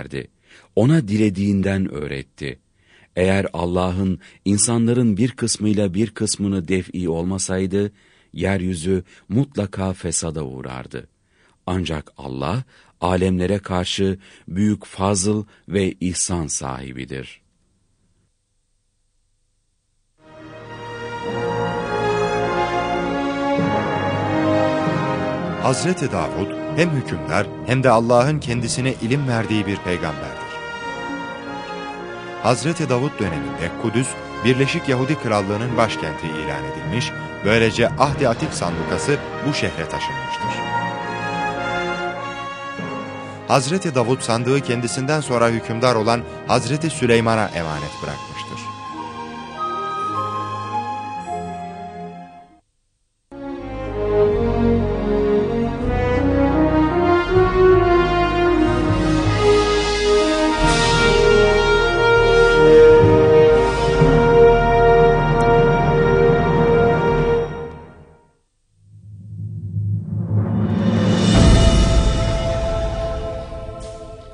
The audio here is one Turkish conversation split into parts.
verdi. Ona dilediğinden öğretti. Eğer Allah'ın insanların bir kısmıyla bir kısmını def'i olmasaydı, yeryüzü mutlaka fesada uğrardı. Ancak Allah, alemlere karşı büyük fazıl ve ihsan sahibidir. Hazreti Davud hem hükümdar hem de Allah'ın kendisine ilim verdiği bir peygamberdir. Hazreti Davud döneminde Kudüs, Birleşik Yahudi Krallığı'nın başkenti ilan edilmiş, böylece Ahdi Atik sandukası bu şehre taşınmıştır. Hazreti Davud sandığı kendisinden sonra hükümdar olan Hazreti Süleyman'a emanet bırakmıştır.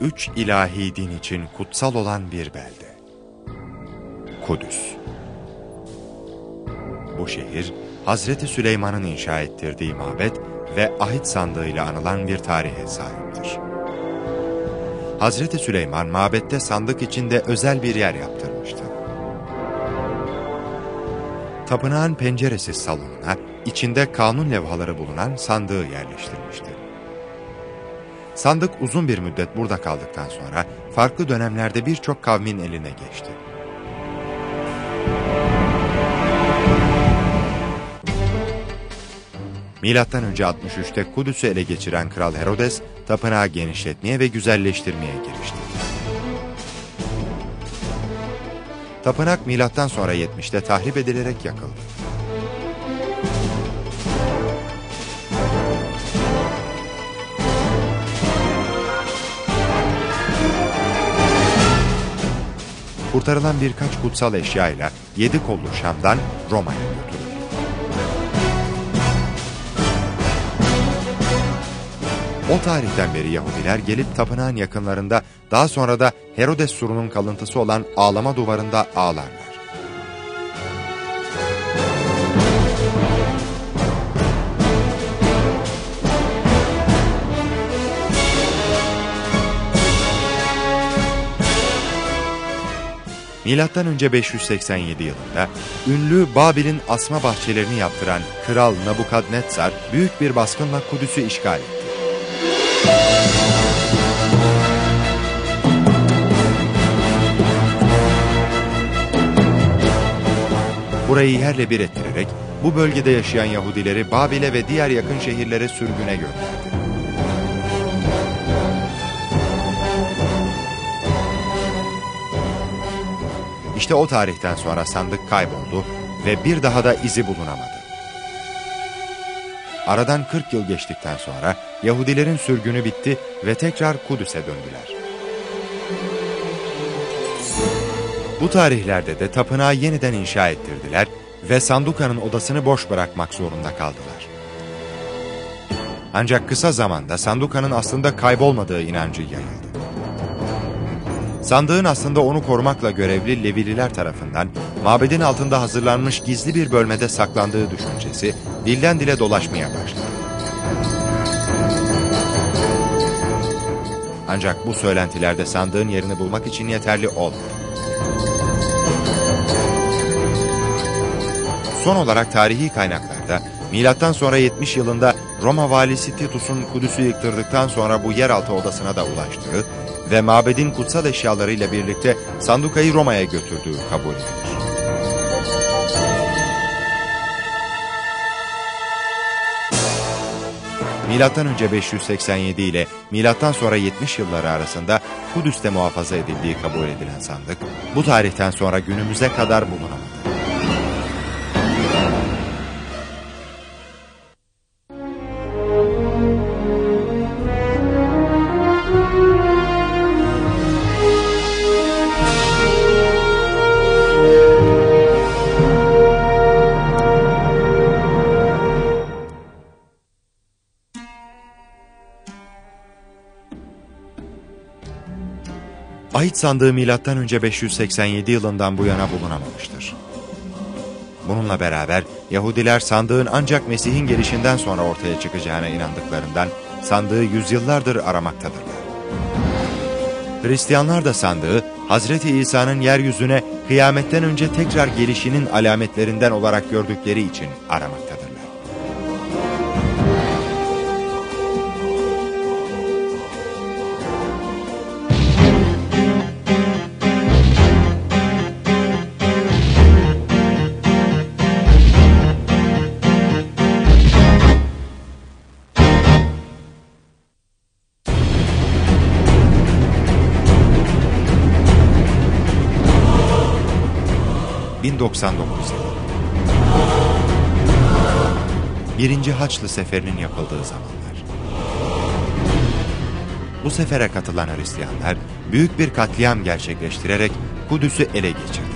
Üç ilahi din için kutsal olan bir belde. Kudüs. Bu şehir, Hazreti Süleyman'ın inşa ettirdiği mabet ve ahit sandığıyla anılan bir tarihe sahiptir. Hazreti Süleyman mabette sandık içinde özel bir yer yaptırmıştı. Tapınağın penceresiz salonuna içinde kanun levhaları bulunan sandığı yerleştirmişti. Sandık uzun bir müddet burada kaldıktan sonra farklı dönemlerde birçok kavmin eline geçti. Milattan önce 63'te Kudüs'ü ele geçiren Kral Herodes, tapınağı genişletmeye ve güzelleştirmeye girişti. Tapınak milattan sonra 70'te tahrip edilerek yakıldı. Kurtarılan birkaç kutsal eşyayla yedi kollu Şam'dan Roma'ya götürülür. O tarihten beri Yahudiler gelip tapınağın yakınlarında daha sonra da Herodes surunun kalıntısı olan ağlama duvarında ağlarlar. Önce 587 yılında ünlü Babil'in asma bahçelerini yaptıran Kral Nabukadnetsar büyük bir baskınla Kudüs'ü işgal etti. Burayı yerle bir ettirerek bu bölgede yaşayan Yahudileri Babil'e ve diğer yakın şehirlere sürgüne gönderdi. İşte o tarihten sonra sandık kayboldu ve bir daha da izi bulunamadı. Aradan 40 yıl geçtikten sonra Yahudilerin sürgünü bitti ve tekrar Kudüs'e döndüler. Bu tarihlerde de tapınağı yeniden inşa ettirdiler ve Sanduka'nın odasını boş bırakmak zorunda kaldılar. Ancak kısa zamanda Sanduka'nın aslında kaybolmadığı inancı yayıldı. Sandığın aslında onu korumakla görevli Levililer tarafından mabedin altında hazırlanmış gizli bir bölmede saklandığı düşüncesi dilden dile dolaşmaya başladı. Ancak bu söylentilerde sandığın yerini bulmak için yeterli olmadı. Son olarak tarihi kaynaklarda milattan sonra 70 yılında Roma valisi Titus'un Kudüs'ü yıktırdıktan sonra bu yeraltı odasına da ulaştığı ve mabedin kutsal eşyalarıyla birlikte Sanduka'yı Roma'ya götürdüğü kabul edilir. Milattan önce 587 ile milattan sonra 70 yılları arasında Kudüs'te muhafaza edildiği kabul edilen sandık, bu tarihten sonra günümüze kadar bulunamadı. Ahit sandığı M.Ö. 587 yılından bu yana bulunamamıştır. Bununla beraber Yahudiler sandığın ancak Mesih'in gelişinden sonra ortaya çıkacağına inandıklarından sandığı yüzyıllardır aramaktadırlar. Hristiyanlar da sandığı Hazreti İsa'nın yeryüzüne kıyametten önce tekrar gelişinin alametlerinden olarak gördükleri için aramaktadırlar. ...1099 yılı. Birinci Haçlı Seferi'nin yapıldığı zamanlar. Bu sefere katılan Hristiyanlar büyük bir katliam gerçekleştirerek Kudüs'ü ele geçirdiler.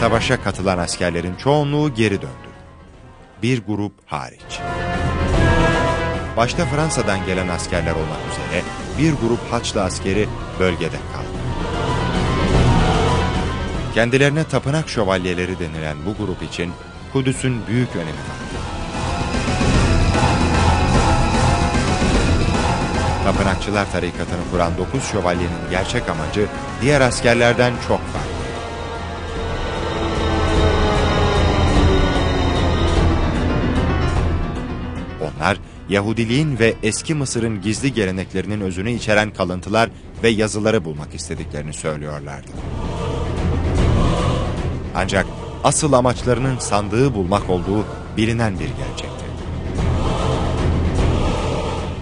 Savaşa katılan askerlerin çoğunluğu geri döndü. Bir grup hariç. Başta Fransa'dan gelen askerler olmak üzere bir grup Haçlı askeri bölgede kaldı. Kendilerine tapınak şövalyeleri denilen bu grup için Kudüs'ün büyük önemi vardı. Tapınakçılar tarikatını kuran dokuz şövalyenin gerçek amacı diğer askerlerden çok farklı. Yahudiliğin ve eski Mısır'ın gizli geleneklerinin özünü içeren kalıntılar ve yazıları bulmak istediklerini söylüyorlardı. Ancak asıl amaçlarının sandığı bulmak olduğu bilinen bir gerçekti.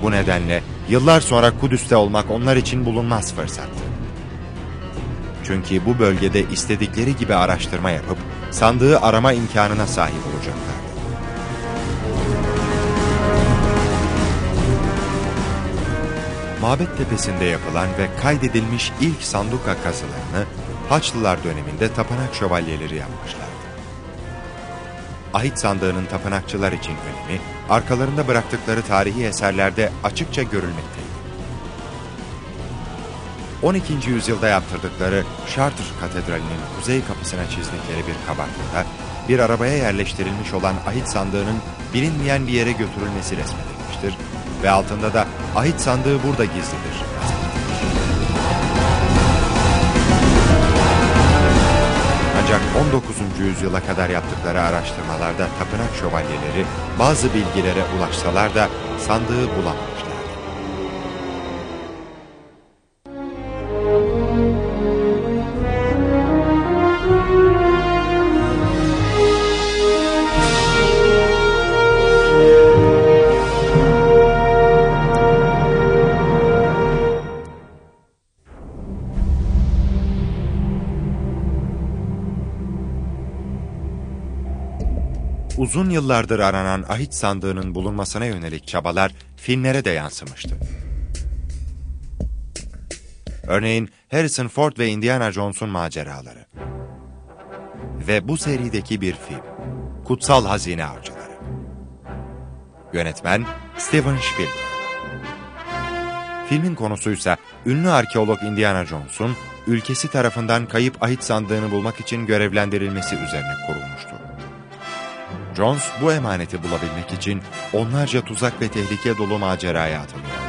Bu nedenle yıllar sonra Kudüs'te olmak onlar için bulunmaz fırsattı. Çünkü bu bölgede istedikleri gibi araştırma yapıp sandığı arama imkanına sahip olacaklardı. Mabet tepesinde yapılan ve kaydedilmiş ilk sanduka kazılarını Haçlılar döneminde tapınak şövalyeleri yapmışlardı. Ahit sandığının tapınakçılar için önemi, arkalarında bıraktıkları tarihi eserlerde açıkça görülmekteydi. 12. yüzyılda yaptırdıkları Chartres Katedrali'nin kuzey kapısına çizdikleri bir kabartmada, bir arabaya yerleştirilmiş olan ahit sandığının bilinmeyen bir yere götürülmesi resmedilmiştir ve altında da ahit sandığı burada gizlidir. Ancak 19. yüzyıla kadar yaptıkları araştırmalarda tapınak şövalyeleri bazı bilgilere ulaşsalar da sandığı bulamamışlardı. Uzun yıllardır aranan ahit sandığının bulunmasına yönelik çabalar filmlere de yansımıştı. Örneğin Harrison Ford ve Indiana Jones'un maceraları. Ve bu serideki bir film, Kutsal Hazine Avcıları. Yönetmen Steven Spielberg. Filmin konusuysa ünlü arkeolog Indiana Jones'un ülkesi tarafından kayıp ahit sandığını bulmak için görevlendirilmesi üzerine kurulmuştur. Jones bu emaneti bulabilmek için onlarca tuzak ve tehlike dolu maceraya atılıyor.